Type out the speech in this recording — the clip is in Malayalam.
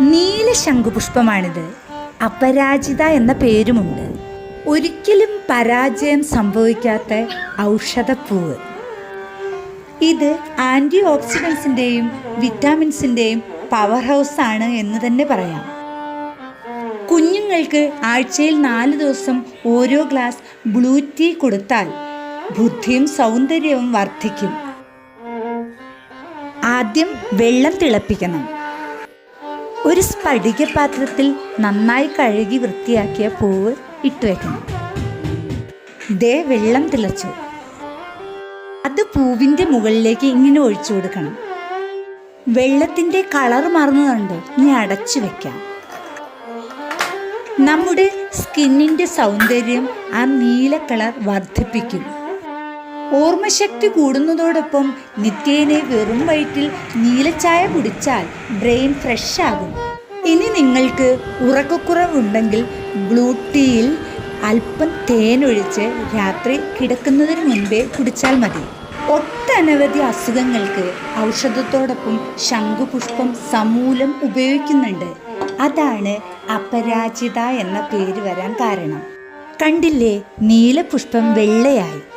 നീല ശംഖുപുഷ്പമാണിത് അപരാജിത എന്ന പേരുമുണ്ട്. ഒരിക്കലും പരാജയം സംഭവിക്കാത്ത ഔഷധപ്പൂവ്. ഇത് ആന്റി ഓക്സിഡൻസിന്റെയും വിറ്റാമിൻസിന്റെയും പവർ ഹൗസ് ആണ് എന്ന് തന്നെ പറയാം. കുഞ്ഞുങ്ങൾക്ക് ആഴ്ചയിൽ നാല് ദിവസം ഓരോ ഗ്ലാസ് ബ്ലൂ ടീ കൊടുത്താൽ ബുദ്ധിയും സൗന്ദര്യവും വർദ്ധിക്കും. ആദ്യം വെള്ളം തിളപ്പിക്കണം. ഒരു സ്ഫടിക പാത്രത്തിൽ നന്നായി കഴുകി വൃത്തിയാക്കിയ പൂവ് ഇട്ടു വയ്ക്കണം ദേ വെള്ളം തിളച്ചു. അത് പൂവിന്റെ മുകളിലേക്ക് ഇങ്ങനെ ഒഴിച്ചു കൊടുക്കണം. വെള്ളത്തിന്റെ കളർ മാറുന്നതുണ്ട്. ഇനി അടച്ചു വെക്കാം. നമ്മുടെ സ്കിന്നിന്റെ സൗന്ദര്യം ആ നീല കളർ വർദ്ധിപ്പിക്കും. ഓർമ്മശക്തി കൂടുന്നതോടൊപ്പം നിത്യേനെ വെറും വയറ്റിൽ നീലച്ചായ കുടിച്ചാൽ ബ്രെയിൻ ഫ്രഷ് ആകും ഇനി നിങ്ങൾക്ക് ഉറക്കക്കുറവുണ്ടെങ്കിൽ ബ്ലൂ ടീയിൽ അല്പം തേനൊഴിച്ച് രാത്രി കിടക്കുന്നതിന് മുൻപേ കുടിച്ചാൽ മതി. ഒട്ടനവധി അസുഖങ്ങൾക്ക് ഔഷധത്തോടൊപ്പം ശംഖുപുഷ്പം സമൂലം ഉപയോഗിക്കുന്നുണ്ട്. അതാണ് അപരാജിത എന്ന പേര് വരാൻ കാരണം. കണ്ടില്ലേ നീലപുഷ്പം വെള്ളയായി.